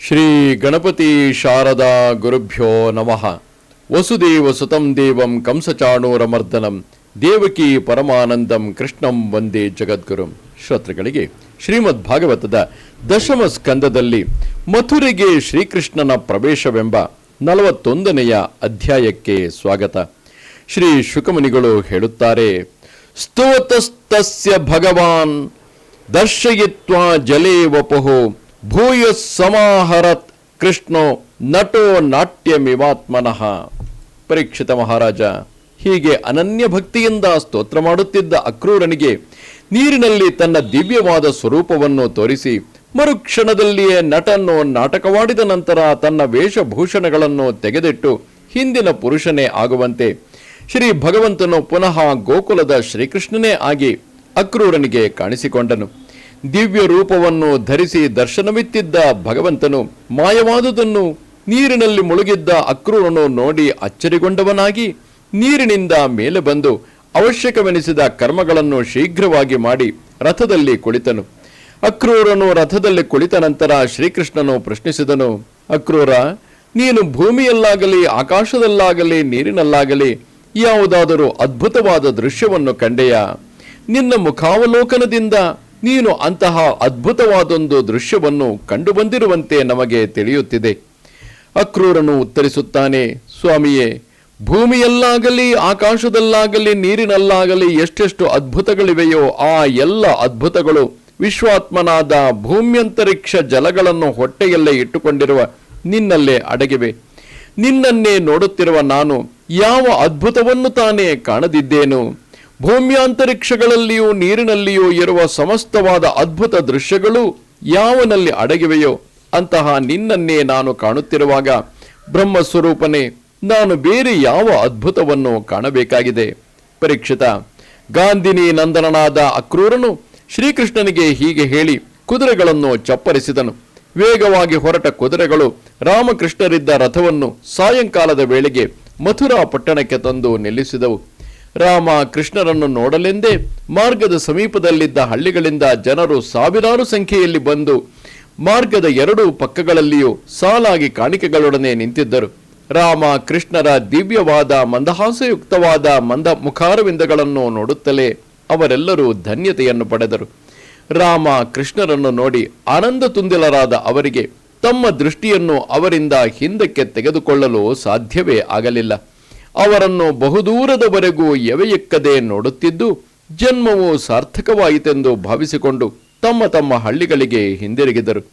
ಶ್ರೀ ಗಣಪತಿ ಶಾರದಾ ಗುರುಭ್ಯೋ ನಮಃ. ವಸುದೇವ ಸುತಂ ದೇವಂ ಕಂಸಚಾಣೂರಮರ್ದನಂ, ದೇವಕಿ ಪರಮಾನಂದಂ ಕೃಷ್ಣಂ ವಂದೇ ಜಗದ್ಗುರು. ಶ್ರೋತೃಗಳಿಗೆ ಶ್ರೀಮದ್ ಭಾಗವತದ ದಶಮ ಸ್ಕಂದದಲ್ಲಿ ಮಥುರೆಗೆ ಶ್ರೀಕೃಷ್ಣನ ಪ್ರವೇಶವೆಂಬ ನಲವತ್ತೊಂದನೆಯ ಅಧ್ಯಾಯಕ್ಕೆ ಸ್ವಾಗತ. ಶ್ರೀ ಶುಕಮುನಿಗಳು ಹೇಳುತ್ತಾರೆ ಸ್ತೋತಸ್ತಸ್ಯ ಭಗವಾನ್, ದರ್ಶಯಿತ್ವ ಜಲೇ ವಪುಃ ಭೂಯ ಸಮಾಹರತ್ ಕೃಷ್ಣೋ ನಟೋ ನಾಟ್ಯಮಿವಾತ್ಮನಃ. ಪರೀಕ್ಷಿತ ಮಹಾರಾಜ, ಹೀಗೆ ಅನನ್ಯ ಭಕ್ತಿಯಿಂದ ಸ್ತೋತ್ರ ಮಾಡುತ್ತಿದ್ದ ಅಕ್ರೂರನಿಗೆ ನೀರಿನಲ್ಲಿ ತನ್ನ ದಿವ್ಯವಾದ ಸ್ವರೂಪವನ್ನು ತೋರಿಸಿ ಮರುಕ್ಷಣದಲ್ಲಿಯೇ ನಟನ್ನು ನಾಟಕವಾಡಿದ ನಂತರ ತನ್ನ ವೇಷಭೂಷಣಗಳನ್ನು ತೆಗೆದಿಟ್ಟು ಹಿಂದಿನ ಪುರುಷನೇ ಆಗುವಂತೆ ಶ್ರೀ ಭಗವಂತನು ಪುನಃ ಗೋಕುಲದ ಶ್ರೀಕೃಷ್ಣನೇ ಆಗಿ ಅಕ್ರೂರನಿಗೆ ಕಾಣಿಸಿಕೊಂಡನು. ದಿವ್ಯ ರೂಪವನ್ನು ಧರಿಸಿ ದರ್ಶನವಿತ್ತಿದ್ದ ಭಗವಂತನು ಮಾಯವಾದುದನ್ನು ನೀರಿನಲ್ಲಿ ಮುಳುಗಿದ್ದ ಅಕ್ರೂರನು ನೋಡಿ ಅಚ್ಚರಿಗೊಂಡವನಾಗಿ ನೀರಿನಿಂದ ಮೇಲೆ ಬಂದು ಅವಶ್ಯಕವೆನಿಸಿದ ಕರ್ಮಗಳನ್ನು ಶೀಘ್ರವಾಗಿ ಮಾಡಿ ರಥದಲ್ಲಿ ಕುಳಿತನು. ಅಕ್ರೂರನು ರಥದಲ್ಲಿ ಕುಳಿತ ನಂತರ ಶ್ರೀಕೃಷ್ಣನು ಪ್ರಶ್ನಿಸಿದನು, ಅಕ್ರೂರ, ನೀನು ಭೂಮಿಯಲ್ಲಾಗಲಿ, ಆಕಾಶದಲ್ಲಾಗಲಿ, ನೀರಿನಲ್ಲಾಗಲಿ ಯಾವುದಾದರೂ ಅದ್ಭುತವಾದ ದೃಶ್ಯವನ್ನು ಕಂಡೆಯಾ? ನಿನ್ನ ಮುಖಾವಲೋಕನದಿಂದ ನೀನು ಅಂತಹ ಅದ್ಭುತವಾದೊಂದು ದೃಶ್ಯವನ್ನು ಕಂಡುಬಂದಿರುವಂತೆ ನಮಗೆ ತಿಳಿಯುತ್ತಿದೆ. ಅಕ್ರೂರನು ಉತ್ತರಿಸುತ್ತಾನೆ, ಸ್ವಾಮಿಯೇ, ಭೂಮಿಯಲ್ಲಾಗಲಿ, ಆಕಾಶದಲ್ಲಾಗಲಿ, ನೀರಿನಲ್ಲಾಗಲಿ ಎಷ್ಟೆಷ್ಟು ಅದ್ಭುತಗಳಿವೆಯೋ ಆ ಎಲ್ಲ ಅದ್ಭುತಗಳು ವಿಶ್ವಾತ್ಮನಾದ ಭೂಮ್ಯಂತರಿಕ್ಷ ಜಲಗಳನ್ನು ಹೊಟ್ಟೆಯಲ್ಲೇ ಇಟ್ಟುಕೊಂಡಿರುವ ನಿನ್ನಲ್ಲೇ ಅಡಗಿವೆ. ನಿನ್ನನ್ನೇ ನೋಡುತ್ತಿರುವ ನಾನು ಯಾವ ಅದ್ಭುತವನ್ನು ತಾನೇ ಕಾಣದಿದ್ದೇನು? ಭೂಮ್ಯಾಂತರಿಕ್ಷಗಳಲ್ಲಿಯೂ ನೀರಿನಲ್ಲಿಯೂ ಇರುವ ಸಮಸ್ತವಾದ ಅದ್ಭುತ ದೃಶ್ಯಗಳು ಯಾವನಲ್ಲಿ ಅಡಗಿವೆಯೋ ಅಂತಹ ನಿನ್ನನ್ನೇ ನಾನು ಕಾಣುತ್ತಿರುವಾಗ ಬ್ರಹ್ಮಸ್ವರೂಪನೇ, ನಾನು ಬೇರೆ ಯಾವ ಅದ್ಭುತವನ್ನು ಕಾಣಬೇಕಾಗಿದೆ. ಪರೀಕ್ಷಿತ, ಗಾಂಧಿನಿ ನಂದನನಾದ ಅಕ್ರೂರನು ಶ್ರೀಕೃಷ್ಣನಿಗೆ ಹೀಗೆ ಹೇಳಿ ಕುದುರೆಗಳನ್ನು ಚಪ್ಪರಿಸಿದನು. ವೇಗವಾಗಿ ಹೊರಟ ಕುದುರೆಗಳು ರಾಮಕೃಷ್ಣರಿದ್ದ ರಥವನ್ನು ಸಾಯಂಕಾಲದ ವೇಳೆಗೆ ಮಥುರಾ ಪಟ್ಟಣಕ್ಕೆ ತಂದು ನಿಲ್ಲಿಸಿದವು. ರಾಮ ಕೃಷ್ಣರನ್ನು ನೋಡಲೆಂದೇ ಮಾರ್ಗದ ಸಮೀಪದಲ್ಲಿದ್ದ ಹಳ್ಳಿಗಳಿಂದ ಜನರು ಸಾವಿರಾರು ಸಂಖ್ಯೆಯಲ್ಲಿ ಬಂದು ಮಾರ್ಗದ ಎರಡೂ ಪಕ್ಕಗಳಲ್ಲಿಯೂ ಸಾಲಾಗಿ ಕಾಣಿಕೆಗಳೊಡನೆ ನಿಂತಿದ್ದರು. ರಾಮ ಕೃಷ್ಣರ ದಿವ್ಯವಾದ ಮಂದಹಾಸಯುಕ್ತವಾದ ಮಂದ ಮುಖಾರವಿಂದಗಳನ್ನು ನೋಡುತ್ತಲೇ ಅವರೆಲ್ಲರೂ ಧನ್ಯತೆಯನ್ನು ಪಡೆದರು. ರಾಮ ಕೃಷ್ಣರನ್ನು ನೋಡಿ ಆನಂದ ತುಂದಿಲರಾದ ಅವರಿಗೆ ತಮ್ಮ ದೃಷ್ಟಿಯನ್ನು ಅವರಿಂದ ಹಿಂದಕ್ಕೆ ತೆಗೆದುಕೊಳ್ಳಲು ಸಾಧ್ಯವೇ ಆಗಲಿಲ್ಲ. ಅವರನ್ನು ಬಹುದೂರದವರೆಗೂ ಎವೆಯಕ್ಕದೆ ನೋಡುತ್ತಿದ್ದು ಜನ್ಮವು ಸಾರ್ಥಕವಾಯಿತೆಂದು ಭಾವಿಸಿಕೊಂಡು ತಮ್ಮ ತಮ್ಮ ಹಳ್ಳಿಗಳಿಗೆ ಹಿಂದಿರುಗಿದರು.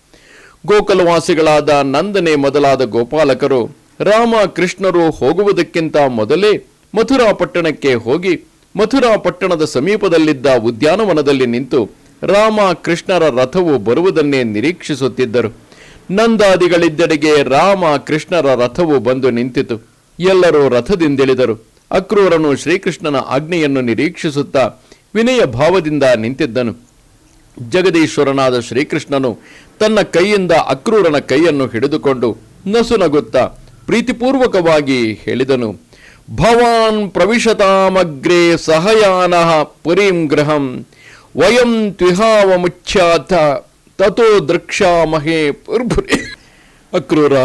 ಗೋಕುಲವಾಸಿಗಳಾದ ನಂದನೆ ಮೊದಲಾದ ಗೋಪಾಲಕರು ರಾಮ ಕೃಷ್ಣರು ಹೋಗುವುದಕ್ಕಿಂತ ಮೊದಲೇ ಮಥುರಾ ಪಟ್ಟಣಕ್ಕೆ ಹೋಗಿ ಮಥುರಾ ಪಟ್ಟಣದ ಸಮೀಪದಲ್ಲಿದ್ದ ಉದ್ಯಾನವನದಲ್ಲಿ ನಿಂತು ರಾಮ ಕೃಷ್ಣರ ರಥವು ಬರುವುದನ್ನೇ ನಿರೀಕ್ಷಿಸುತ್ತಿದ್ದರು. ನಂದಾದಿಗಳಿದ್ದೆಡೆಗೆ ರಾಮ ಕೃಷ್ಣರ ರಥವು ಬಂದು ನಿಂತಿತು. ಎಲ್ಲರೂ ರಥದಿಂದಿಳಿದರು. ಅಕ್ರೂರನು ಶ್ರೀಕೃಷ್ಣನ ಆಜ್ಞೆಯನ್ನು ನಿರೀಕ್ಷಿಸುತ್ತಾ ವಿನಯ ಭಾವದಿಂದ ನಿಂತಿದ್ದನು. ಜಗದೀಶ್ವರನಾದ ಶ್ರೀಕೃಷ್ಣನು ತನ್ನ ಕೈಯಿಂದ ಅಕ್ರೂರನ ಕೈಯನ್ನು ಹಿಡಿದುಕೊಂಡು ನಸುನಗುತ್ತಾ ಪ್ರೀತಿಪೂರ್ವಕವಾಗಿ ಹೇಳಿದನು. ಭವಾನ್ ಪ್ರವಿಶತಾಮಗ್ರೇ ಸಹಯಾನಃ ಪುರೀಂ ಗೃಹಂ ವಯಂ ತ್ವಿಹಾವ ಮುಚ್ಚಾಥ ತಥೋ ದೃಕ್ಷಾಮಹೇ ಪುರ್ಭುರೇ. ಅಕ್ರೂರ,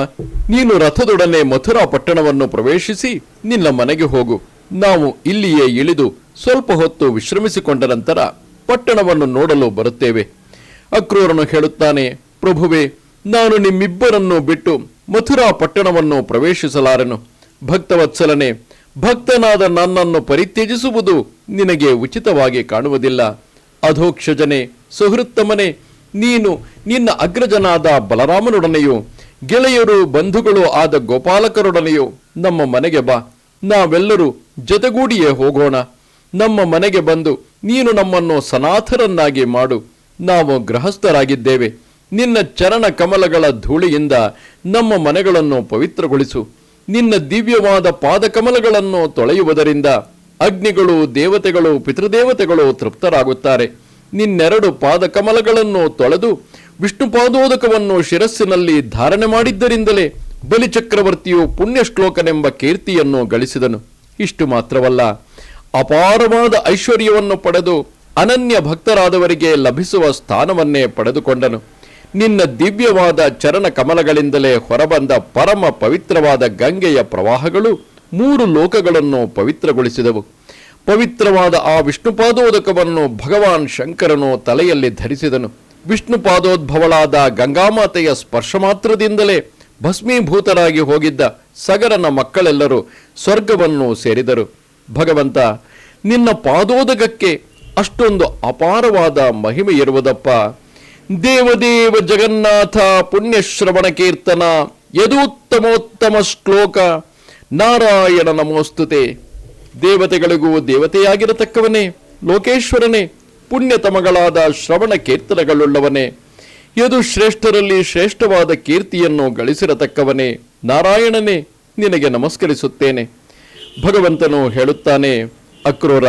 ನೀನು ರಥದೊಡನೆ ಮಥುರಾ ಪಟ್ಟಣವನ್ನು ಪ್ರವೇಶಿಸಿ ನಿನ್ನ ಮನೆಗೆ ಹೋಗು. ನಾವು ಇಲ್ಲಿಯೇ ಇಳಿದು ಸ್ವಲ್ಪ ಹೊತ್ತು ವಿಶ್ರಮಿಸಿಕೊಂಡ ನಂತರ ಪಟ್ಟಣವನ್ನು ನೋಡಲು ಬರುತ್ತೇವೆ. ಅಕ್ರೂರನು ಹೇಳುತ್ತಾನೆ, ಪ್ರಭುವೆ, ನಾನು ನಿಮ್ಮಿಬ್ಬರನ್ನು ಬಿಟ್ಟು ಮಥುರಾ ಪಟ್ಟಣವನ್ನು ಪ್ರವೇಶಿಸಲಾರೆನು. ಭಕ್ತವತ್ಸಲನೆ, ಭಕ್ತನಾದ ನನ್ನನ್ನು ಪರಿತ್ಯಜಿಸುವುದು ನಿನಗೆ ಉಚಿತವಾಗಿ ಕಾಣುವುದಿಲ್ಲ. ಅಧೋಕ್ಷಜನೆ, ಸುಹೃತ್ತಮನೆ ನೀನು ನಿನ್ನ ಅಗ್ರಜನಾದ ಬಲರಾಮನೊಡನೆಯೂ, ಗೆಳೆಯರು ಬಂಧುಗಳು ಆದ ಗೋಪಾಲಕರೊಡನೆಯೂ, ನಮ್ಮ ಮನೆಗೆ ಬಾ, ನಾವೆಲ್ಲರೂ ಜೊತೆಗೂಡಿಯೇ ಹೋಗೋಣ. ನಮ್ಮ ಮನೆಗೆ ಬಂದು ನೀನು ನಮ್ಮನ್ನು ಸನಾಥರನ್ನಾಗಿ ಮಾಡು. ನಾವು ಗೃಹಸ್ಥರಾಗಿದ್ದೇವೆ. ನಿನ್ನ ಚರಣ ಕಮಲಗಳ ಧೂಳಿಯಿಂದ ನಮ್ಮ ಮನೆಗಳನ್ನು ಪವಿತ್ರಗೊಳಿಸು. ನಿನ್ನ ದಿವ್ಯವಾದ ಪಾದಕಮಲಗಳನ್ನು ತೊಳೆಯುವುದರಿಂದ ಅಗ್ನಿಗಳು ದೇವತೆಗಳು, ಪಿತೃದೇವತೆಗಳು ತೃಪ್ತರಾಗುತ್ತಾರೆ. ನಿನ್ನೆರಡು ಪಾದಕಮಲಗಳನ್ನು ತೊಳೆದು ವಿಷ್ಣು ಪಾದೋದಕವನ್ನು ಶಿರಸ್ಸಿನಲ್ಲಿ ಧಾರಣೆ ಮಾಡಿದ್ದರಿಂದಲೇ ಬಲಿಚಕ್ರವರ್ತಿಯು ಪುಣ್ಯಶ್ಲೋಕನೆಂಬ ಕೀರ್ತಿಯನ್ನು ಗಳಿಸಿದನು. ಇಷ್ಟು ಮಾತ್ರವಲ್ಲ, ಅಪಾರವಾದ ಐಶ್ವರ್ಯವನ್ನು ಪಡೆದು ಅನನ್ಯ ಭಕ್ತರಾದವರಿಗೆ ಲಭಿಸುವ ಸ್ಥಾನವನ್ನೇ ಪಡೆದುಕೊಂಡನು. ನಿನ್ನ ದಿವ್ಯವಾದ ಚರಣ ಕಮಲಗಳಿಂದಲೇ ಹೊರಬಂದ ಪರಮ ಪವಿತ್ರವಾದ ಗಂಗೆಯ ಪ್ರವಾಹಗಳು ಮೂರು ಲೋಕಗಳನ್ನು ಪವಿತ್ರಗೊಳಿಸಿದವು. ಪವಿತ್ರವಾದ ಆ ವಿಷ್ಣುಪಾದೋದಕವನ್ನು ಭಗವಾನ್ ಶಂಕರನು ತಲೆಯಲ್ಲಿ ಧರಿಸಿದನು. ವಿಷ್ಣುಪಾದೋದ್ಭವಳಾದ ಗಂಗಾಮಾತೆಯ ಸ್ಪರ್ಶ ಮಾತ್ರದಿಂದಲೇ ಭಸ್ಮೀಭೂತರಾಗಿ ಹೋಗಿದ್ದ ಸಗರನ ಮಕ್ಕಳೆಲ್ಲರೂ ಸ್ವರ್ಗವನ್ನು ಸೇರಿದರು. ಭಗವಂತ, ನಿನ್ನ ಪಾದೋದಕಕ್ಕೆ ಅಷ್ಟೊಂದು ಅಪಾರವಾದ ಮಹಿಮೆ ಇರುವುದಪ್ಪ. ದೇವದೇವ ಜಗನ್ನಾಥ ಪುಣ್ಯಶ್ರವಣ ಕೀರ್ತನ ಯದೂತ್ತಮೋತ್ತಮ ಶ್ಲೋಕ ನಾರಾಯಣ ನಮೋಸ್ತುತೆ. ದೇವತೆಗಳಿಗೂ ದೇವತೆಯಾಗಿರತಕ್ಕವನೇ, ಲೋಕೇಶ್ವರನೇ, ಪುಣ್ಯತಮಗಳಾದ ಶ್ರವಣ ಕೀರ್ತನಗಳುಳ್ಳವನೇ ಯದು ಶ್ರೇಷ್ಠರಲ್ಲಿ ಶ್ರೇಷ್ಠವಾದ ಕೀರ್ತಿಯನ್ನು ಗಳಿಸಿರತಕ್ಕವನೇ, ನಾರಾಯಣನೇ, ನಿನಗೆ ನಮಸ್ಕರಿಸುತ್ತೇನೆ. ಭಗವಂತನು ಹೇಳುತ್ತಾನೆ, ಅಕ್ರೂರ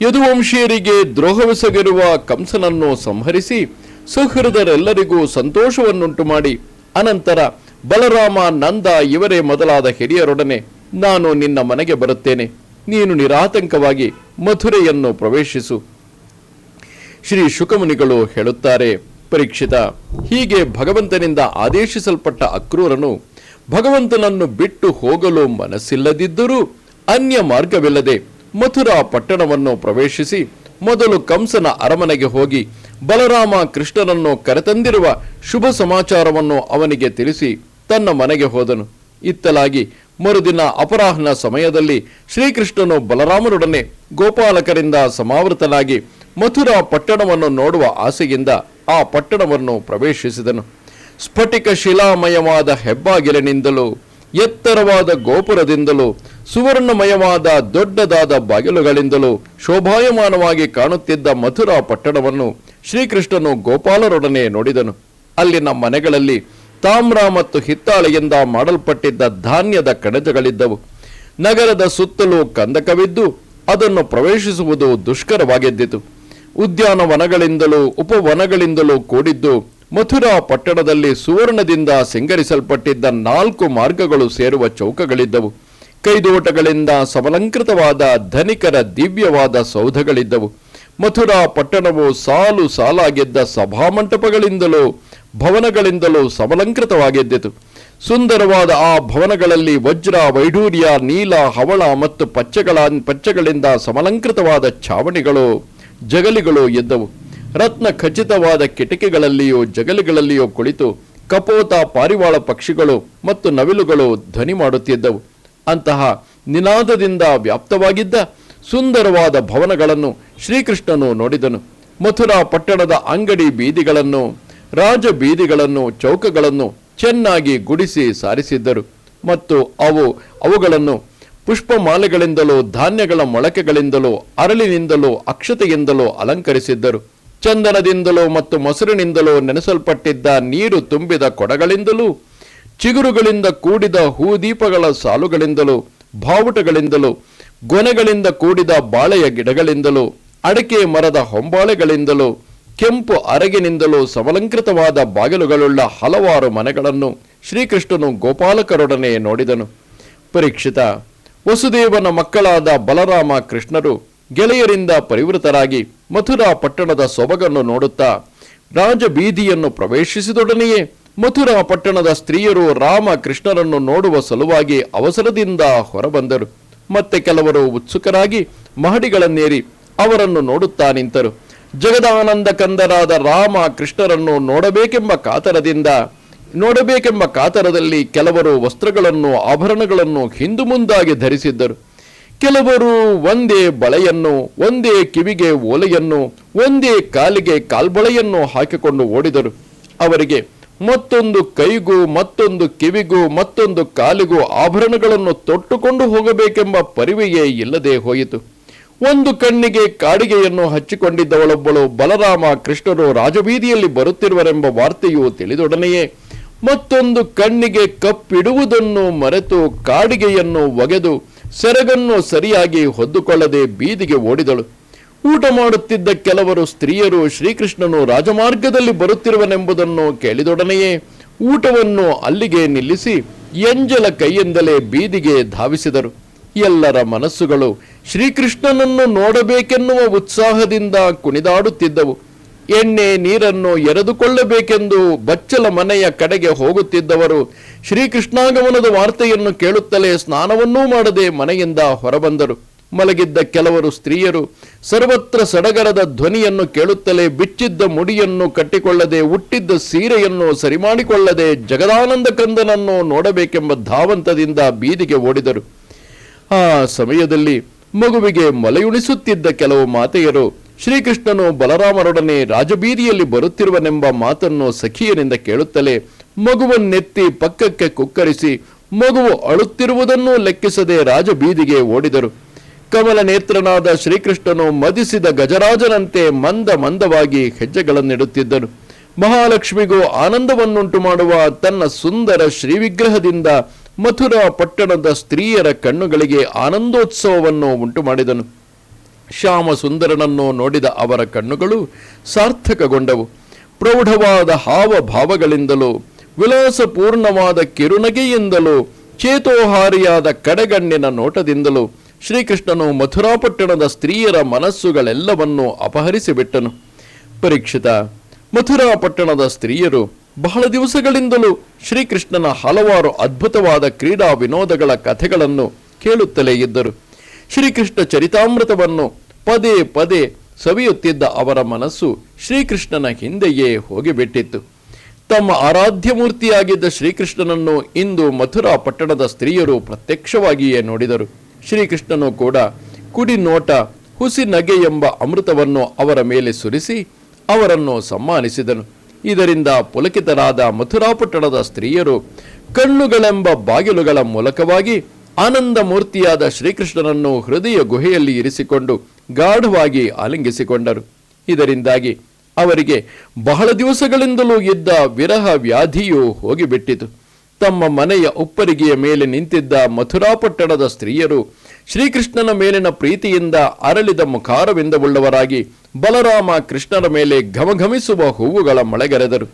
ಯದುವಂಶೀಯರಿಗೆ ದ್ರೋಹವೆಸಗಿರುವ ಕಂಸನನ್ನು ಸಂಹರಿಸಿ ಸುಹೃದರೆಲ್ಲರಿಗೂ ಸಂತೋಷವನ್ನುಂಟು ಮಾಡಿ ಅನಂತರ ಬಲರಾಮ, ನಂದ ಇವರೇ ಮೊದಲಾದ ಹಿರಿಯರೊಡನೆ ನಾನು ನಿನ್ನ ಮನೆಗೆ ಬರುತ್ತೇನೆ. ನೀನು ನಿರಾತಂಕವಾಗಿ ಮಥುರೆಯನ್ನು ಪ್ರವೇಶಿಸು. ಶ್ರೀ ಶುಕಮುನಿಗಳು ಹೇಳುತ್ತಾರೆ, ಪರೀಕ್ಷಿತ, ಹೀಗೆ ಭಗವಂತನಿಂದ ಆದೇಶಿಸಲ್ಪಟ್ಟ ಅಕ್ರೂರನು ಭಗವಂತನನ್ನು ಬಿಟ್ಟು ಹೋಗಲು ಮನಸ್ಸಿಲ್ಲದಿದ್ದರೂ ಅನ್ಯ ಮಾರ್ಗವಿಲ್ಲದೆ ಮಥುರಾ ಪಟ್ಟಣವನ್ನು ಪ್ರವೇಶಿಸಿ ಮೊದಲು ಕಂಸನ ಅರಮನೆಗೆ ಹೋಗಿ ಬಲರಾಮ ಕೃಷ್ಣನನ್ನು ಕರೆತಂದಿರುವ ಶುಭ ಸಮಾಚಾರವನ್ನು ಅವನಿಗೆ ತಿಳಿಸಿ ತನ್ನ ಮನೆಗೆ ಹೋದನು. ಇತ್ತಲಾಗಿ ಮರುದಿನ ಅಪರಾಹ್ನ ಸಮಯದಲ್ಲಿ ಶ್ರೀಕೃಷ್ಣನು ಬಲರಾಮರೊಡನೆ ಗೋಪಾಲಕರಿಂದ ಸಮಾವೃತನಾಗಿ ಮಥುರಾ ಪಟ್ಟಣವನ್ನು ನೋಡುವ ಆಸೆಯಿಂದ ಆ ಪಟ್ಟಣವನ್ನು ಪ್ರವೇಶಿಸಿದನು. ಸ್ಫಟಿಕ ಶಿಲಾಮಯವಾದ ಹೆಬ್ಬಾಗಿಲಿನಿಂದಲೂ, ಎತ್ತರವಾದ ಗೋಪುರದಿಂದಲೂ, ಸುವರ್ಣಮಯವಾದ ದೊಡ್ಡದಾದ ಬಾಗಿಲುಗಳಿಂದಲೂ ಶೋಭಾಯಮಾನವಾಗಿ ಕಾಣುತ್ತಿದ್ದ ಮಥುರಾ ಪಟ್ಟಣವನ್ನು ಶ್ರೀಕೃಷ್ಣನು ಗೋಪಾಲರೊಡನೆ ನೋಡಿದನು. ಅಲ್ಲಿನ ಮನೆಗಳಲ್ಲಿ ತಾಮ್ರ ಮತ್ತು ಹಿತ್ತಾಳೆಯಿಂದ ಮಾಡಲ್ಪಟ್ಟಿದ್ದ ಧಾನ್ಯದ ಕಣಜಗಳಿದ್ದವು. ನಗರದ ಸುತ್ತಲೂ ಕಂದಕವಿದ್ದು, ಅದನ್ನು ಪ್ರವೇಶಿಸುವುದು ದುಷ್ಕರವಾಗಿದ್ದಿತು. ಉದ್ಯಾನವನಗಳಿಂದಲೂ ಉಪವನಗಳಿಂದಲೂ ಕೂಡಿದ್ದು, ಮಥುರಾ ಪಟ್ಟಣದಲ್ಲಿ ಸುವರ್ಣದಿಂದ ಸಿಂಗರಿಸಲ್ಪಟ್ಟಿದ್ದ ನಾಲ್ಕು ಮಾರ್ಗಗಳು ಸೇರುವ ಚೌಕಗಳಿದ್ದವು. ಕೈದೋಟಗಳಿಂದ ಸಮಲಂಕೃತವಾದ ಧನಿಕರ ದಿವ್ಯವಾದ ಸೌಧಗಳಿದ್ದವು. ಮಥುರಾ ಪಟ್ಟಣವು ಸಾಲು ಸಾಲಾಗಿದ್ದ ಸಭಾಮಂಟಪಗಳಿಂದಲೂ ಭವನಗಳಿಂದಲೂ ಸಮಲಂಕೃತವಾಗಿದ್ದಿತು. ಸುಂದರವಾದ ಆ ಭವನಗಳಲ್ಲಿ ವಜ್ರ ವೈಢೂರ್ಯ ನೀಲ, ಹವಳ ಮತ್ತು ಪಚ್ಚೆಗಳ, ಪಚ್ಚೆಗಳಿಂದ ಸಮಲಂಕೃತವಾದ ಛಾವಣಿಗಳು, ಜಗಲಿಗಳು ಎದ್ದವು. ರತ್ನ ಖಚಿತವಾದ ಕಿಟಕಿಗಳಲ್ಲಿಯೋ ಜಗಲಿಗಳಲ್ಲಿಯೋ ಕುಳಿತು ಕಪೋತ, ಪಾರಿವಾಳ ಪಕ್ಷಿಗಳು ಮತ್ತು ನವಿಲುಗಳು ಧ್ವನಿ ಮಾಡುತ್ತಿದ್ದವು. ಅಂತಹ ನಿನಾದದಿಂದ ವ್ಯಾಪ್ತವಾಗಿದ್ದ ಸುಂದರವಾದ ಭವನಗಳನ್ನು ಶ್ರೀಕೃಷ್ಣನು ನೋಡಿದನು. ಮಥುರಾ ಪಟ್ಟಣದ ಅಂಗಡಿ ಬೀದಿಗಳನ್ನು, ರಾಜ ಬೀದಿಗಳನ್ನು, ಚೌಕಗಳನ್ನು ಚೆನ್ನಾಗಿ ಗುಡಿಸಿ ಸಾರಿಸಿದ್ದರು. ಮತ್ತು ಅವು ಅವುಗಳನ್ನು ಪುಷ್ಪಮಾಲೆಗಳಿಂದಲೂ, ಧಾನ್ಯಗಳ ಮೊಳಕೆಗಳಿಂದಲೂ, ಅರಳಿನಿಂದಲೂ, ಅಕ್ಷತೆಯಿಂದಲೂ ಅಲಂಕರಿಸಿದ್ದರು. ಚಂದನದಿಂದಲೂ ಮತ್ತು ಮೊಸರಿನಿಂದಲೂ ನೆನೆಸಲ್ಪಟ್ಟಿದ್ದ ನೀರು ತುಂಬಿದ ಕೊಡಗಳಿಂದಲೂ, ಚಿಗುರುಗಳಿಂದ ಕೂಡಿದ ಹೂದೀಪಗಳ ಸಾಲುಗಳಿಂದಲೂ, ಬಾವುಟಗಳಿಂದಲೂ ಗೊನೆಗಳಿಂದ ಕೂಡಿದ ಬಾಳೆಯ ಗಿಡಗಳಿಂದಲೂ, ಅಡಕೆ ಮರದ ಹೊಂಬಾಳೆಗಳಿಂದಲೂ, ಕೆಂಪು ಅರಗಿನಿಂದಲೂ ಸಮಲಂಕೃತವಾದ ಬಾಗಿಲುಗಳುಳ್ಳ ಹಲವಾರು ಮನೆಗಳನ್ನು ಶ್ರೀಕೃಷ್ಣನು ಗೋಪಾಲಕರೊಡನೆ ನೋಡಿದನು. ಪರೀಕ್ಷಿತ, ವಸುದೇವನ ಮಕ್ಕಳಾದ ಬಲರಾಮ ಕೃಷ್ಣರು ಗೆಳೆಯರಿಂದ ಪರಿವೃತರಾಗಿ ಮಥುರಾ ಪಟ್ಟಣದ ಸೊಬಗನ್ನು ನೋಡುತ್ತಾ, ರಾಜಬೀದಿಯನ್ನು ಪ್ರವೇಶಿಸಿದೊಡನೆಯೇ ಮಥುರಾ ಪಟ್ಟಣದ ಸ್ತ್ರೀಯರು ರಾಮ ಕೃಷ್ಣರನ್ನು ನೋಡುವ ಸಲುವಾಗಿ ಅವಸರದಿಂದ ಹೊರಬಂದರು. ಮತ್ತೆ ಕೆಲವರು ಉತ್ಸುಕರಾಗಿ ಮಹಡಿಗಳನ್ನೇರಿ ಅವರನ್ನು ನೋಡುತ್ತಾ ನಿಂತರು. ಜಗದಾನಂದ ಕಂದರಾದ ರಾಮ ಕೃಷ್ಣರನ್ನು ನೋಡಬೇಕೆಂಬ ಕಾತರದಿಂದ, ನೋಡಬೇಕೆಂಬ ಕಾತರದಲ್ಲಿ ಕೆಲವರು ವಸ್ತ್ರಗಳನ್ನು, ಆಭರಣಗಳನ್ನು ಹಿಂದು ಮುಂದಾಗಿ ಧರಿಸಿದ್ದರು. ಕೆಲವರು ಒಂದೇ ಬಳೆಯನ್ನು, ಒಂದೇ ಕಿವಿಗೆ ಓಲೆಯನ್ನು, ಒಂದೇ ಕಾಲಿಗೆ ಕಾಲ್ಬಳೆಯನ್ನು ಹಾಕಿಕೊಂಡು ಓಡಿದರು. ಅವರಿಗೆ ಮತ್ತೊಂದು ಕೈಗೂ, ಮತ್ತೊಂದು ಕಿವಿಗೂ, ಮತ್ತೊಂದು ಕಾಲಿಗೂ ಆಭರಣಗಳನ್ನು ತೊಟ್ಟುಕೊಂಡು ಹೋಗಬೇಕೆಂಬ ಪರಿವೆಯೇ ಇಲ್ಲದೆ ಹೋಯಿತು. ಒಂದು ಕಣ್ಣಿಗೆ ಕಾಡಿಗೆಯನ್ನು ಹಚ್ಚಿಕೊಂಡಿದ್ದವಳೊಬ್ಬಳು ಬಲರಾಮ ಕೃಷ್ಣರು ರಾಜಬೀದಿಯಲ್ಲಿ ಬರುತ್ತಿರುವರೆಂಬ ವಾರ್ತೆಯು ತಿಳಿದೊಡನೆಯೇ. ಮತ್ತೊಂದು ಕಣ್ಣಿಗೆ ಕಪ್ಪಿಡುವುದನ್ನು ಮರೆತು ಕಾಡಿಗೆಯನ್ನು ಒಗೆದು ಸೆರಗನ್ನು ಸರಿಯಾಗಿ ಹೊದ್ದುಕೊಳ್ಳದೆ ಬೀದಿಗೆ ಓಡಿದಳು. ಊಟ ಮಾಡುತ್ತಿದ್ದ ಕೆಲವರು ಸ್ತ್ರೀಯರು ಶ್ರೀಕೃಷ್ಣನು ರಾಜಮಾರ್ಗದಲ್ಲಿ ಬರುತ್ತಿರುವನೆಂಬುದನ್ನು ಕೇಳಿದೊಡನೆಯೇ ಊಟವನ್ನು ಅಲ್ಲಿಗೆ ನಿಲ್ಲಿಸಿ ಎಂಜಲ ಕೈಯಿಂದಲೇ ಬೀದಿಗೆ ಧಾವಿಸಿದರು. ಎಲ್ಲರ ಮನಸ್ಸುಗಳು ಶ್ರೀಕೃಷ್ಣನನ್ನು ನೋಡಬೇಕೆನ್ನುವ ಉತ್ಸಾಹದಿಂದ ಕುಣಿದಾಡುತ್ತಿದ್ದವು. ಎಣ್ಣೆ ನೀರನ್ನು ಎರೆದುಕೊಳ್ಳಬೇಕೆಂದು ಬಚ್ಚಲ ಮನೆಯ ಕಡೆಗೆ ಹೋಗುತ್ತಿದ್ದವರು ಶ್ರೀಕೃಷ್ಣಾಗಮನದ ವಾರ್ತೆಯನ್ನು ಕೇಳುತ್ತಲೇ ಸ್ನಾನವನ್ನೂ ಮಾಡದೆ ಮನೆಯಿಂದ ಹೊರಬಂದರು. ಮಲಗಿದ್ದ ಕೆಲವರು ಸ್ತ್ರೀಯರು ಸರ್ವತ್ರ ಸಡಗರದ ಧ್ವನಿಯನ್ನು ಕೇಳುತ್ತಲೇ ಬಿಚ್ಚಿದ್ದ ಮುಡಿಯನ್ನು ಕಟ್ಟಿಕೊಳ್ಳದೆ ಹುಟ್ಟಿದ್ದ ಸೀರೆಯನ್ನು ಸರಿಮಾಡಿಕೊಳ್ಳದೆ ಜಗದಾನಂದ ಕಂದನನ್ನು ನೋಡಬೇಕೆಂಬ ಧಾವಂತದಿಂದ ಬೀದಿಗೆ ಓಡಿದರು. ಆ ಸಮಯದಲ್ಲಿ ಮಗುವಿಗೆ ಮಲೆಯುಣಿಸುತ್ತಿದ್ದ ಕೆಲವು ಮಾತೆಯರು ಶ್ರೀಕೃಷ್ಣನು ಬಲರಾಮರೊಡನೆ ರಾಜಬೀದಿಯಲ್ಲಿ ಬರುತ್ತಿರುವನೆಂಬ ಮಾತನ್ನು ಸಖಿಯರಿಂದ ಕೇಳುತ್ತಲೇ ಮಗುವನ್ನೆತ್ತಿ ಪಕ್ಕಕ್ಕೆ ಕುಕ್ಕರಿಸಿ ಮಗುವು ಅಳುತ್ತಿರುವುದನ್ನು ಲೆಕ್ಕಿಸದೆ ರಾಜಬೀದಿಗೆ ಓಡಿದರು. ಕಮಲ ನೇತ್ರನಾದ ಶ್ರೀಕೃಷ್ಣನು ಮದಿಸಿದ ಗಜರಾಜನಂತೆ ಮಂದ ಮಂದವಾಗಿ ಹೆಜ್ಜೆಗಳನ್ನಿಡುತ್ತಿದ್ದನು. ಮಹಾಲಕ್ಷ್ಮಿಗೂ ಆನಂದವನ್ನುಂಟು ಮಾಡುವ ತನ್ನ ಸುಂದರ ಶ್ರೀವಿಗ್ರಹದಿಂದ ಮಥುರಾ ಪಟ್ಟಣದ ಸ್ತ್ರೀಯರ ಕಣ್ಣುಗಳಿಗೆ ಆನಂದೋತ್ಸವವನ್ನು ಉಂಟು ಮಾಡಿದನು ಶ್ಯಾಮ ಸುಂದರನನ್ನು ನೋಡಿದ ಅವರ ಕಣ್ಣುಗಳು ಸಾರ್ಥಕಗೊಂಡವು. ಪ್ರೌಢವಾದ ಹಾವಭಾವಗಳಿಂದಲೂ, ವಿಲಾಸಪೂರ್ಣವಾದ ಕಿರುನಗೆಯಿಂದಲೂ, ಚೇತೋಹಾರಿಯಾದ ಕಡೆಗಣ್ಣಿನ ನೋಟದಿಂದಲೂ ಶ್ರೀಕೃಷ್ಣನು ಮಥುರಾಪಟ್ಟಣದ ಸ್ತ್ರೀಯರ ಮನಸ್ಸುಗಳೆಲ್ಲವನ್ನೂ ಅಪಹರಿಸಿಬಿಟ್ಟನು. ಪರೀಕ್ಷಿತ ಮಥುರಾಪಟ್ಟಣದ ಸ್ತ್ರೀಯರು ಬಹಳ ದಿವಸಗಳಿಂದಲೂ ಶ್ರೀಕೃಷ್ಣನ ಹಲವಾರು ಅದ್ಭುತವಾದ ಕ್ರೀಡಾ ವಿನೋದಗಳ ಕಥೆಗಳನ್ನು ಕೇಳುತ್ತಲೇ ಇದ್ದರು. ಶ್ರೀಕೃಷ್ಣ ಚರಿತಾಮೃತವನ್ನು ಪದೇ ಪದೇ ಸವಿಯುತ್ತಿದ್ದ ಅವರ ಮನಸ್ಸು ಶ್ರೀಕೃಷ್ಣನ ಹಿಂದೆಯೇ ಹೋಗಿಬಿಟ್ಟಿತ್ತು. ತಮ್ಮ ಆರಾಧ್ಯ ಮೂರ್ತಿಯಾಗಿದ್ದ ಶ್ರೀಕೃಷ್ಣನನ್ನು ಇಂದು ಮಥುರಾ ಪಟ್ಟಣದ ಸ್ತ್ರೀಯರು ಪ್ರತ್ಯಕ್ಷವಾಗಿಯೇ ನೋಡಿದರು. ಶ್ರೀಕೃಷ್ಣನು ಕೂಡ ಕುಡಿ ನೋಟ ಹುಸಿ ನಗೆ ಎಂಬ ಅಮೃತವನ್ನು ಅವರ ಮೇಲೆ ಸುರಿಸಿ ಅವರನ್ನು ಸಮ್ಮಾನಿಸಿದನು. ಇದರಿಂದ ಪುಲಕಿತರಾದ ಮಥುರಾಪಟ್ಟಣದ ಸ್ತ್ರೀಯರು ಕಣ್ಣುಗಳೆಂಬ ಬಾಗಿಲುಗಳ ಮೂಲಕವಾಗಿ ಆನಂದ ಮೂರ್ತಿಯಾದ ಶ್ರೀಕೃಷ್ಣನನ್ನು ಹೃದಯ ಗುಹೆಯಲ್ಲಿ ಇರಿಸಿಕೊಂಡು ಗಾಢವಾಗಿ ಆಲಿಂಗಿಸಿಕೊಂಡರು. ಇದರಿಂದಾಗಿ ಅವರಿಗೆ ಬಹಳ ದಿವಸಗಳಿಂದಲೂ ಇದ್ದ ವಿರಹ ವ್ಯಾಧಿಯು ಹೋಗಿಬಿಟ್ಟಿತು. ತಮ್ಮ ಮನೆಯ ಉಪ್ಪರಿಗೆಯ ಮೇಲೆ ನಿಂತಿದ್ದ ಮಥುರಾಪಟ್ಟಣದ ಸ್ತ್ರೀಯರು ಶ್ರೀಕೃಷ್ಣನ ಮೇಲಿನ ಪ್ರೀತಿಯಿಂದ ಅರಳಿದ ಮುಖಾರವಿಂದವುಳ್ಳವರಾಗಿ ಬಲರಾಮ ಕೃಷ್ಣರ ಮೇಲೆ ಘಮಘಮಿಸುವ ಹೂವುಗಳ ಮಳೆಗರೆದರು.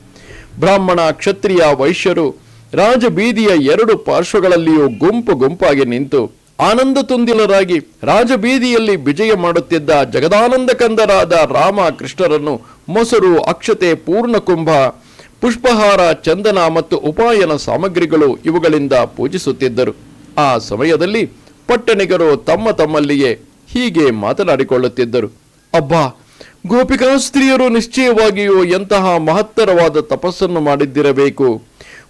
ಬ್ರಾಹ್ಮಣ, ಕ್ಷತ್ರಿಯ, ವೈಶ್ಯರು, ರಾಜಬೀದಿಯ ಎರಡು ಪಾರ್ಶ್ವಗಳಲ್ಲಿಯೂ ಗುಂಪು ಗುಂಪಾಗಿ ನಿಂತು ಆನಂದ ತುಂದಿಲರಾಗಿ ರಾಜಬೀದಿಯಲ್ಲಿ ವಿಜಯ ಮಾಡುತ್ತಿದ್ದ ಜಗದಾನಂದ ಕಂದರಾದ ರಾಮ ಕೃಷ್ಣರನ್ನು ಮೊಸರು, ಅಕ್ಷತೆ, ಪೂರ್ಣಕುಂಭ ಪುಷ್ಪಹಾರ, ಚಂದನ ಮತ್ತು ಉಪಾಯನ ಸಾಮಗ್ರಿಗಳು ಇವುಗಳಿಂದ ಪೂಜಿಸುತ್ತಿದ್ದರು. ಆ ಸಮಯದಲ್ಲಿ ಪಟ್ಟಣಿಗರು ತಮ್ಮ ತಮ್ಮಲ್ಲಿಯೇ ಹೀಗೆ ಮಾತನಾಡಿಕೊಳ್ಳುತ್ತಿದ್ದರು. ಅಬ್ಬಾ, ಗೋಪಿಕಾ, ಸ್ತ್ರೀಯರು ನಿಶ್ಚಯವಾಗಿಯೂ ಎಂತಹ ಮಹತ್ತರವಾದ ತಪಸ್ಸನ್ನು ಮಾಡಿದ್ದಿರಬೇಕು.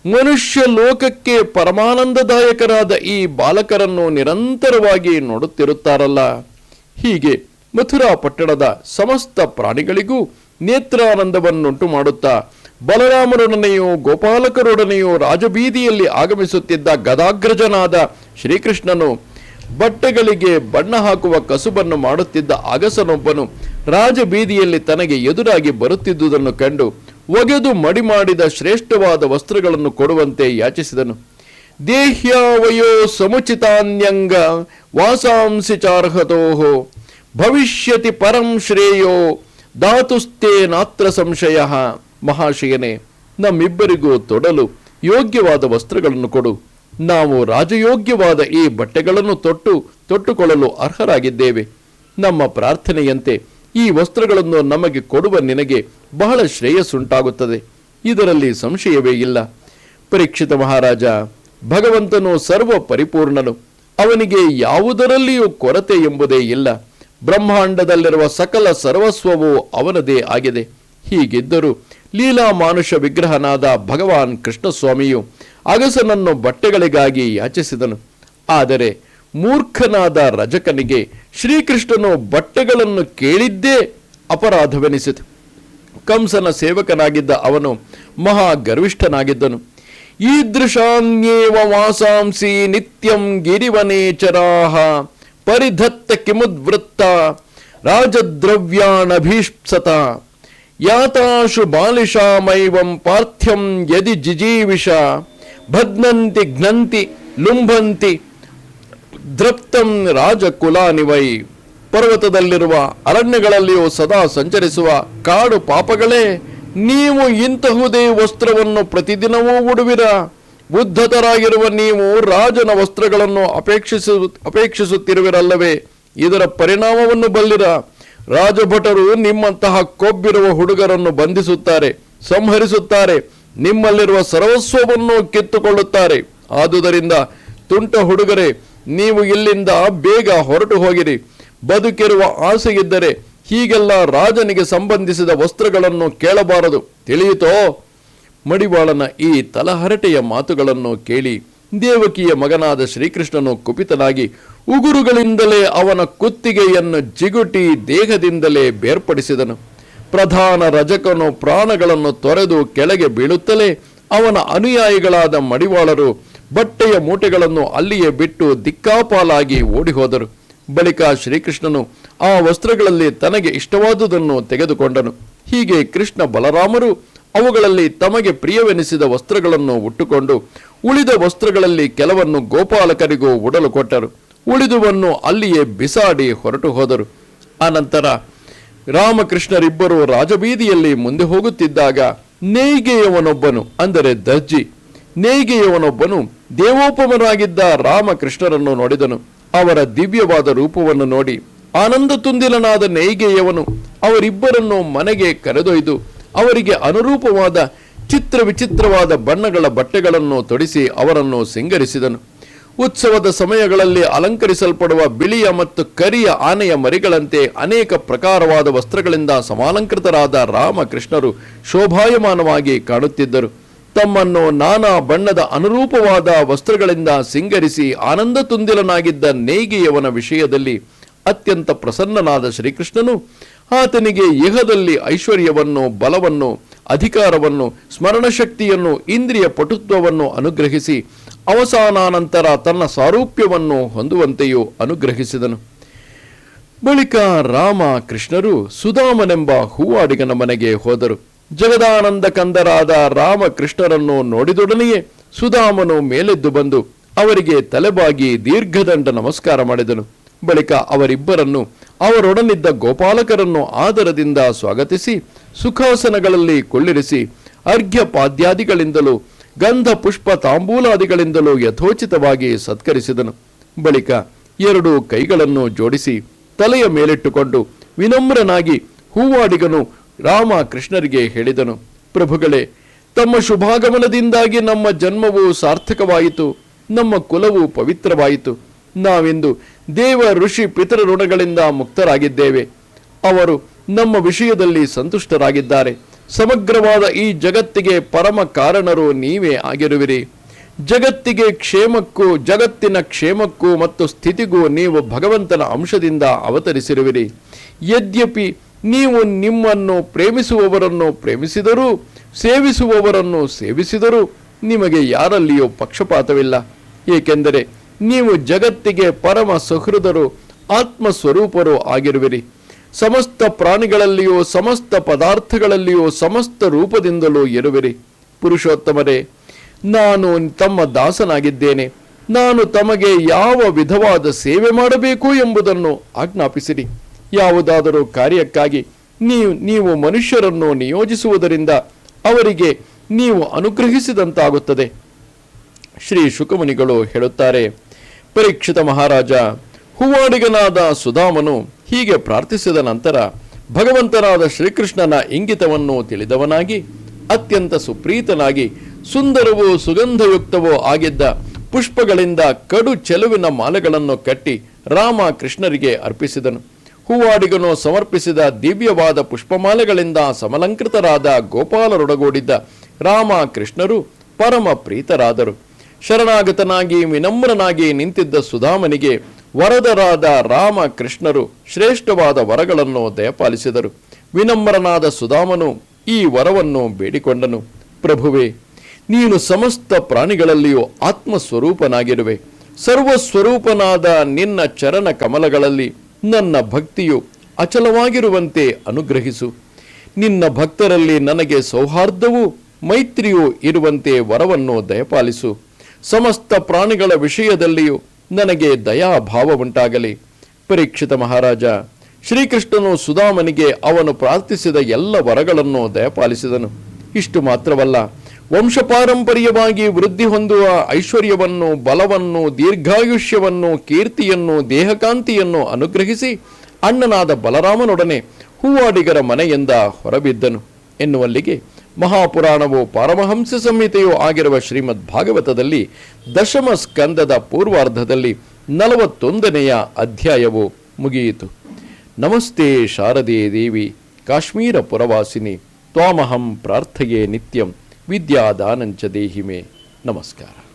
ಮನುಷ್ಯ ಲೋಕಕ್ಕೆ ಪರಮಾನಂದದಾಯಕರಾದ ಈ ಬಾಲಕರನ್ನು ನಿರಂತರವಾಗಿ ನೋಡುತ್ತಿರುತ್ತಾರಲ್ಲ. ಹೀಗೆ ಮಥುರಾ ಪಟ್ಟಣದ ಸಮಸ್ತ ಪ್ರಾಣಿಗಳಿಗೂ ನೇತ್ರಾನಂದವನ್ನುಂಟು ಮಾಡುತ್ತಾ ಬಲರಾಮರೊಡನೆಯೂ ಗೋಪಾಲಕರೊಡನೆಯೂ ರಾಜಬೀದಿಯಲ್ಲಿ ಆಗಮಿಸುತ್ತಿದ್ದ ಗದಾಗ್ರಜನಾದ ಶ್ರೀಕೃಷ್ಣನು ಬಟ್ಟೆಗಳಿಗೆ ಬಣ್ಣ ಹಾಕುವ ಕಸುಬನ್ನು ಮಾಡುತ್ತಿದ್ದ ಅಗಸನೊಬ್ಬನು ರಾಜಬೀದಿಯಲ್ಲಿ ತನಗೆ ಎದುರಾಗಿ ಬರುತ್ತಿದ್ದುದನ್ನು ಕಂಡು ಒಗೆದು ಮಡಿ ಮಾಡಿದ ಶ್ರೇಷ್ಠವಾದ ವಸ್ತ್ರಗಳನ್ನು ಕೊಡುವಂತೆ ಯಾಚಿಸಿದನು. ದೇಹ್ಯಾವಯೋ ಸಮುಚಿತಾನ್ಯಂಗ ವಾಸಾಂಸಿ ಚಾರ್ಹತೋಹೋ, ಭವಿಷ್ಯತಿ ಪರಂ ಶ್ರೇಯೋ ಧಾತುಸ್ತೆ ನಾತ್ರ ಸಂಶಯ. ಮಹಾಶಯನೇ, ನಮ್ಮಿಬ್ಬರಿಗೂ ತೊಡಲು ಯೋಗ್ಯವಾದ ವಸ್ತ್ರಗಳನ್ನು ಕೊಡು. ನಾವು ರಾಜಯೋಗ್ಯವಾದ ಈ ಬಟ್ಟೆಗಳನ್ನು ತೊಟ್ಟು, ತೊಟ್ಟುಕೊಳ್ಳಲು ಅರ್ಹರಾಗಿದ್ದೇವೆ. ನಮ್ಮ ಪ್ರಾರ್ಥನೆಯಂತೆ ಈ ವಸ್ತ್ರಗಳನ್ನು ನಮಗೆ ಕೊಡುವ ನಿನಗೆ ಬಹಳ ಶ್ರೇಯಸ್ಸುಂಟಾಗುತ್ತದೆ. ಇದರಲ್ಲಿ ಸಂಶಯವೇ ಇಲ್ಲ. ಪರೀಕ್ಷಿತ ಮಹಾರಾಜ, ಭಗವಂತನು ಸರ್ವ ಪರಿಪೂರ್ಣನು ಅವನಿಗೆ ಯಾವುದರಲ್ಲಿಯೂ ಕೊರತೆ ಎಂಬುದೇ ಇಲ್ಲ. ಬ್ರಹ್ಮಾಂಡದಲ್ಲಿರುವ ಸಕಲ ಸರ್ವಸ್ವವು ಅವನದೇ ಆಗಿದೆ. ಹೀಗಿದ್ದರೂ ಲೀಲಾ ಮಾನುಷ ವಿಗ್ರಹನಾದ ಭಗವಾನ್ ಕೃಷ್ಣಸ್ವಾಮಿಯು ಅಗಸನನ್ನು ಬಟ್ಟೆಗಳಿಗಾಗಿ ಯಾಚಿಸಿದನು. ಆದರೆ ಮೂರ್ಖನಾದ ರಜಕನಿಗೆ ಶ್ರೀಕೃಷ್ಣನು ಬಟ್ಟೆಗಳನ್ನು ಕೇಳಿದ್ದೇ ಅಪರಾಧವೆನಿಸಿತು. ಕಂಸನ ಸೇವಕನಾಗಿದ್ದ ಅವನು ಮಹಾ ಗರ್ವಿಷ್ಠನಾಗಿದ್ದನು. ಈದೃಶಾನ್ಯೇವ ವಾಸಾಂಸಿ ನಿತ್ಯಂ ಗಿರಿವನೇಚರಾಹ ಪರಿಧತ್ತ ಕಿಮುದ್ವೃತ್ತ ರಾಜದ್ರವ್ಯಾಣಭೀಪ್ಸತ ಯಾತಾಶು ಬಾಲಿಶಾಮೈವಂ ಪಾರ್ಥ್ಯಂ ಯದಿ ಜಿಜೀವಿಷ, ಭದ್ನಂತಿ ಘ್ನಂತಿ ಲುಂಭಂತಿ ದ್ರಪ್ತಂ ರಾಜಕುಲಾನಿವೈ ಪರ್ವತದಲ್ಲಿರುವ ಅರಣ್ಯಗಳಲ್ಲಿಯೂ ಸದಾ ಸಂಚರಿಸುವ ಕಾಡು ಪಾಪಗಳೇ, ನೀವು ಇಂತಹುದೇ ವಸ್ತ್ರವನ್ನು ಪ್ರತಿದಿನವೂ ಉಡುವಿರ. ಉದ್ಧತರಾಗಿರುವ ನೀವು ರಾಜನ ವಸ್ತ್ರಗಳನ್ನು ಅಪೇಕ್ಷಿಸು, ಅಪೇಕ್ಷಿಸುತ್ತಿರುವಿರಲ್ಲವೇ, ಇದರ ಪರಿಣಾಮವನ್ನು ಬಲ್ಲಿರ. ರಾಜಭಟರು ನಿಮ್ಮಂತಹ ಕೊಬ್ಬಿರುವ ಹುಡುಗರನ್ನು ಬಂಧಿಸುತ್ತಾರೆ, ಸಂಹರಿಸುತ್ತಾರೆ, ನಿಮ್ಮಲ್ಲಿರುವ ಸರ್ವಸ್ವವನ್ನು ಕಿತ್ತುಕೊಳ್ಳುತ್ತಾರೆ. ಆದುದರಿಂದ ತುಂಟ ಹುಡುಗರೇ, ನೀವು ಇಲ್ಲಿಂದ ಬೇಗ ಹೊರಟು ಹೋಗಿರಿ. ಬದುಕಿರುವ ಆಸೆಗಿದ್ದರೆ ಹೀಗೆಲ್ಲ ರಾಜನಿಗೆ ಸಂಬಂಧಿಸಿದ ವಸ್ತ್ರಗಳನ್ನು ಕೇಳಬಾರದು. ತಿಳಿಯಿತೋ? ಮಡಿವಾಳನ ಈ ತಲಹರಟೆಯ ಮಾತುಗಳನ್ನು ಕೇಳಿ ದೇವಕಿಯ ಮಗನಾದ ಶ್ರೀಕೃಷ್ಣನು ಕುಪಿತನಾಗಿ ಉಗುರುಗಳಿಂದಲೇ ಅವನ ಕುತ್ತಿಗೆಯನ್ನು ಜಿಗುಟಿ ದೇಹದಿಂದಲೇ ಬೇರ್ಪಡಿಸಿದನು. ಪ್ರಧಾನ ರಜಕನು ಪ್ರಾಣಗಳನ್ನು ತೊರೆದು ಕೆಳಗೆ ಬೀಳುತ್ತಲೇ ಅವನ ಅನುಯಾಯಿಗಳಾದ ಮಡಿವಾಳರು ಬಟ್ಟೆಯ ಮೂಟೆಗಳನ್ನು ಅಲ್ಲಿಯೇ ಬಿಟ್ಟು ದಿಕ್ಕಾಪಾಲಾಗಿ ಓಡಿಹೋದರು. ಬಳಿಕ ಶ್ರೀಕೃಷ್ಣನು ಆ ವಸ್ತ್ರಗಳಲ್ಲಿ ತನಗೆ ಇಷ್ಟವಾದುದನ್ನು ತೆಗೆದುಕೊಂಡನು. ಹೀಗೆ ಕೃಷ್ಣ ಬಲರಾಮರು ಅವುಗಳಲ್ಲಿ ತಮಗೆ ಪ್ರಿಯವೆನಿಸಿದ ವಸ್ತ್ರಗಳನ್ನು ಉಟ್ಟುಕೊಂಡು ಉಳಿದ ವಸ್ತ್ರಗಳಲ್ಲಿ ಕೆಲವನ್ನು ಗೋಪಾಲಕರಿಗೂ ಉಡಲು ಕೊಟ್ಟರು. ಉಳಿದುವನ್ನು ಅಲ್ಲಿಯೇ ಬಿಸಾಡಿ ಹೊರಟು ಹೋದರು. ಆನಂತರ ರಾಮಕೃಷ್ಣರಿಬ್ಬರು ರಾಜಬೀದಿಯಲ್ಲಿ ಮುಂದೆ ಹೋಗುತ್ತಿದ್ದಾಗ, ನೇಯ್ಗೆಯವನೊಬ್ಬನು, ಅಂದರೆ ದರ್ಜಿ, ನೇಯ್ಗೆಯವನೊಬ್ಬನು ದೇವೋಪಮನಾಗಿದ್ದ ರಾಮಕೃಷ್ಣರನ್ನು ನೋಡಿದನು. ಅವರ ದಿವ್ಯವಾದ ರೂಪವನ್ನು ನೋಡಿ, ಆನಂದ ತುಂದಿಲನಾದ ನೇಯ್ಗೆಯವನು ಅವರಿಬ್ಬರನ್ನು ಮನೆಗೆ ಕರೆದೊಯ್ದು, ಅವರಿಗೆ ಅನುರೂಪವಾದ ಚಿತ್ರ ವಿಚಿತ್ರವಾದ ಬಣ್ಣಗಳ ಬಟ್ಟೆಗಳನ್ನು ತೊಡಿಸಿ ಅವರನ್ನು ಸಿಂಗರಿಸಿದನು. ಉತ್ಸವದ ಸಮಯಗಳಲ್ಲಿ ಅಲಂಕರಿಸಲ್ಪಡುವ ಬಿಳಿಯ ಮತ್ತು ಕರಿಯ ಆನೆಯ ಮರಿಗಳಂತೆ ಅನೇಕ ಪ್ರಕಾರವಾದ ವಸ್ತ್ರಗಳಿಂದ ಸಮಾಲಂಕೃತರಾದ ರಾಮಕೃಷ್ಣರು ಶೋಭಾಯಮಾನವಾಗಿ ಕಾಣುತ್ತಿದ್ದರು. ತಮ್ಮನ್ನು ನಾನಾ ಬಣ್ಣದ ಅನುರೂಪವಾದ ವಸ್ತ್ರಗಳಿಂದ ಸಿಂಗರಿಸಿ ಆನಂದ ತುಂದಿಲನಾಗಿದ್ದ ನೇಗಿಯವನ ವಿಷಯದಲ್ಲಿ ಅತ್ಯಂತ ಪ್ರಸನ್ನನಾದ ಶ್ರೀಕೃಷ್ಣನು ಆತನಿಗೆ ಯುಗದಲ್ಲಿ ಐಶ್ವರ್ಯವನ್ನು, ಬಲವನ್ನು, ಅಧಿಕಾರವನ್ನು, ಸ್ಮರಣಶಕ್ತಿಯನ್ನು, ಇಂದ್ರಿಯ ಪಟುತ್ವವನ್ನು ಅನುಗ್ರಹಿಸಿ, ಅವಸಾನಾನಂತರ ತನ್ನ ಸಾರೂಪ್ಯವನ್ನು ಹೊಂದುವಂತೆಯೂ ಅನುಗ್ರಹಿಸಿದನು. ಬಳಿಕ ರಾಮ ಕೃಷ್ಣರು ಸುಧಾಮನೆಂಬ ಹೂವಾಡಿಗನ ಮನೆಗೆ ಹೋದರು. ಜಗದಾನಂದ ಕಂದರಾದ ರಾಮಕೃಷ್ಣರನ್ನು ನೋಡಿದೊಡನೆಯೇ ಸುಧಾಮನು ಮೇಲೆದ್ದು ಬಂದು ಅವರಿಗೆ ತಲೆಬಾಗಿ ದೀರ್ಘದಂಡ ನಮಸ್ಕಾರ ಮಾಡಿದನು. ಬಳಿಕ ಅವರಿಬ್ಬರನ್ನು ಅವರೊಡನಿದ್ದ ಗೋಪಾಲಕರನ್ನು ಆದರದಿಂದ ಸ್ವಾಗತಿಸಿ ಸುಖಾಸನಗಳಲ್ಲಿ ಕೊಳ್ಳಿರಿಸಿ ಅರ್ಘ್ಯ ಪಾದ್ಯಾದಿಗಳಿಂದಲೂ ಗಂಧ ಪುಷ್ಪ ತಾಂಬೂಲಾದಿಗಳಿಂದಲೂ ಯಥೋಚಿತವಾಗಿ ಸತ್ಕರಿಸಿದನು. ಬಳಿಕ ಎರಡು ಕೈಗಳನ್ನು ಜೋಡಿಸಿ ತಲೆಯ ಮೇಲಿಟ್ಟುಕೊಂಡು ವಿನಮ್ರನಾಗಿ ಹೂವಾಡಿಗನು ರಾಮ ಕೃಷ್ಣರಿಗೆ ಹೇಳಿದನು, ಪ್ರಭುಗಳೇ, ತಮ್ಮ ಶುಭಾಗಮನದಿಂದಾಗಿ ನಮ್ಮ ಜನ್ಮವು ಸಾರ್ಥಕವಾಯಿತು, ನಮ್ಮ ಕುಲವು ಪವಿತ್ರವಾಯಿತು. ನಾವಿಂದು ದೇವ ಋಷಿ ಪಿತೃ ಋಣಗಳಿಂದ ಮುಕ್ತರಾಗಿದ್ದೇವೆ. ಅವರು ನಮ್ಮ ವಿಷಯದಲ್ಲಿ ಸಂತುಷ್ಟರಾಗಿದ್ದಾರೆ. ಸಮಗ್ರವಾದ ಈ ಜಗತ್ತಿಗೆ ಪರಮ ಕಾರಣರು ನೀವೇ ಆಗಿರುವಿರಿ. ಜಗತ್ತಿಗೆ ಕ್ಷೇಮಕ್ಕೂ, ಜಗತ್ತಿನ ಕ್ಷೇಮಕ್ಕೂ ಮತ್ತು ಸ್ಥಿತಿಗೂ ನೀವು ಭಗವಂತನ ಅಂಶದಿಂದ ಅವತರಿಸಿರುವಿರಿ. ಯದ್ಯಪಿ ನೀವು ನಿಮ್ಮನ್ನು ಪ್ರೇಮಿಸುವವರನ್ನು ಪ್ರೇಮಿಸಿದರೂ, ಸೇವಿಸುವವರನ್ನು ಸೇವಿಸಿದರೂ ನಿಮಗೆ ಯಾರಲ್ಲಿಯೂ ಪಕ್ಷಪಾತವಿಲ್ಲ. ಏಕೆಂದರೆ ನೀವು ಜಗತ್ತಿಗೆ ಪರಮ ಸಹೃದರು ಆತ್ಮ ಸ್ವರೂಪರು ಆಗಿರುವಿರಿ. ಸಮಸ್ತ ಪ್ರಾಣಿಗಳಲ್ಲಿಯೂ, ಸಮಸ್ತ ಪದಾರ್ಥಗಳಲ್ಲಿಯೂ, ಸಮಸ್ತ ರೂಪದಿಂದಲೂ ಇರುವಿರಿ. ಪುರುಷೋತ್ತಮರೇ, ನಾನು ತಮ್ಮ ದಾಸನಾಗಿದ್ದೇನೆ. ನಾನು ತಮಗೆ ಯಾವ ವಿಧವಾದ ಸೇವೆ ಮಾಡಬೇಕು ಎಂಬುದನ್ನು ಆಜ್ಞಾಪಿಸಿರಿ. ಯಾವುದಾದರೂ ಕಾರ್ಯಕ್ಕಾಗಿ ನೀವು ನೀವು ಮನುಷ್ಯರನ್ನು ನಿಯೋಜಿಸುವುದರಿಂದ ಅವರಿಗೆ ನೀವು ಅನುಗ್ರಹಿಸಿದಂತಾಗುತ್ತದೆ. ಶ್ರೀ ಶುಕಮುನಿಗಳು ಹೇಳುತ್ತಾರೆ ಪರೀಕ್ಷಿತ ಮಹಾರಾಜ, ಹೂವಾಡಿಗನಾದ ಸುಧಾಮನು ಹೀಗೆ ಪ್ರಾರ್ಥಿಸಿದ ನಂತರ ಭಗವಂತನಾದ ಶ್ರೀಕೃಷ್ಣನ ಇಂಗಿತವನ್ನು ತಿಳಿದವನಾಗಿ, ಅತ್ಯಂತ ಸುಪ್ರೀತನಾಗಿ, ಸುಂದರವೂ ಸುಗಂಧಯುಕ್ತವೂ ಆಗಿದ್ದ ಪುಷ್ಪಗಳಿಂದ ಕಡು ಚೆಲುವಿನ ಮಾಲೆಗಳನ್ನು ಕಟ್ಟಿ ರಾಮ ಕೃಷ್ಣರಿಗೆ ಅರ್ಪಿಸಿದನು. ಹೂವಾಡಿಗನು ಸಮರ್ಪಿಸಿದ ದಿವ್ಯವಾದ ಪುಷ್ಪಮಾಲೆಗಳಿಂದ ಸಮಲಂಕೃತರಾದ ಗೋಪಾಲರೊಡಗೂಡಿದ್ದ ರಾಮ ಕೃಷ್ಣರು ಪರಮ ಪ್ರೀತರಾದರು. ಶರಣಾಗತನಾಗಿ ವಿನಮ್ರನಾಗಿ ನಿಂತಿದ್ದ ಸುಧಾಮನಿಗೆ ವರದರಾದ ರಾಮ ಕೃಷ್ಣರು ಶ್ರೇಷ್ಠವಾದ ವರಗಳನ್ನು ದಯಪಾಲಿಸಿದರು. ವಿನಮ್ರನಾದ ಸುಧಾಮನು ಈ ವರವನ್ನು ಬೇಡಿಕೊಂಡನು. ಪ್ರಭುವೇ, ನೀನು ಸಮಸ್ತ ಪ್ರಾಣಿಗಳಲ್ಲಿಯೂ ಆತ್ಮಸ್ವರೂಪನಾಗಿರುವೆ. ಸರ್ವಸ್ವರೂಪನಾದ ನಿನ್ನ ಚರಣ ಕಮಲಗಳಲ್ಲಿ ನನ್ನ ಭಕ್ತಿಯು ಅಚಲವಾಗಿರುವಂತೆ ಅನುಗ್ರಹಿಸು. ನಿನ್ನ ಭಕ್ತರಲ್ಲಿ ನನಗೆ ಸೌಹಾರ್ದವೂ ಮೈತ್ರಿಯೂ ಇರುವಂತೆ ವರವನ್ನು ದಯಪಾಲಿಸು. ಸಮಸ್ತ ಪ್ರಾಣಿಗಳ ವಿಷಯದಲ್ಲಿಯೂ ನನಗೆ ದಯಾಭಾವವುಂಟಾಗಲಿ. ಪರೀಕ್ಷಿತ ಮಹಾರಾಜ, ಶ್ರೀಕೃಷ್ಣನು ಸುಧಾಮನಿಗೆ ಅವನು ಪ್ರಾರ್ಥಿಸಿದ ಎಲ್ಲ ವರಗಳನ್ನು ದಯಪಾಲಿಸಿದನು. ಇಷ್ಟು ಮಾತ್ರವಲ್ಲ, ವಂಶಪಾರಂಪರ್ಯವಾಗಿ ವೃದ್ಧಿ ಹೊಂದುವ ಐಶ್ವರ್ಯವನ್ನು, ಬಲವನ್ನು, ದೀರ್ಘಾಯುಷ್ಯವನ್ನು, ಕೀರ್ತಿಯನ್ನು, ದೇಹಕಾಂತಿಯನ್ನು ಅನುಗ್ರಹಿಸಿ ಅಣ್ಣನಾದ ಬಲರಾಮನೊಡನೆ ಹೂವಾಡಿಗರ ಮನೆಯಿಂದ ಹೊರಬಿದ್ದನು ಎನ್ನುವಲ್ಲಿಗೆ ಮಹಾಪುರಾಣವು ಪರಮಹಂಸ ಸಂಹಿತೆಯೂ ಆಗಿರುವ ಶ್ರೀಮದ್ ಭಾಗವತದಲ್ಲಿ ದಶಮ ಸ್ಕಂದದ ಪೂರ್ವಾರ್ಧದಲ್ಲಿ ನಲವತ್ತೊಂದನೆಯ ಅಧ್ಯಾಯವು ಮುಗಿಯಿತು. ನಮಸ್ತೆ ಶಾರದೆ ದೇವಿ, ಕಾಶ್ಮೀರ ಪುರವಾಸಿನಿ, ತ್ವಾಮಹಂ ಪ್ರಾರ್ಥಯೇ ನಿತ್ಯಂ, ವಿದ್ಯಾದಾನಂಚ ದೇಹಿಮೆ. ನಮಸ್ಕಾರ.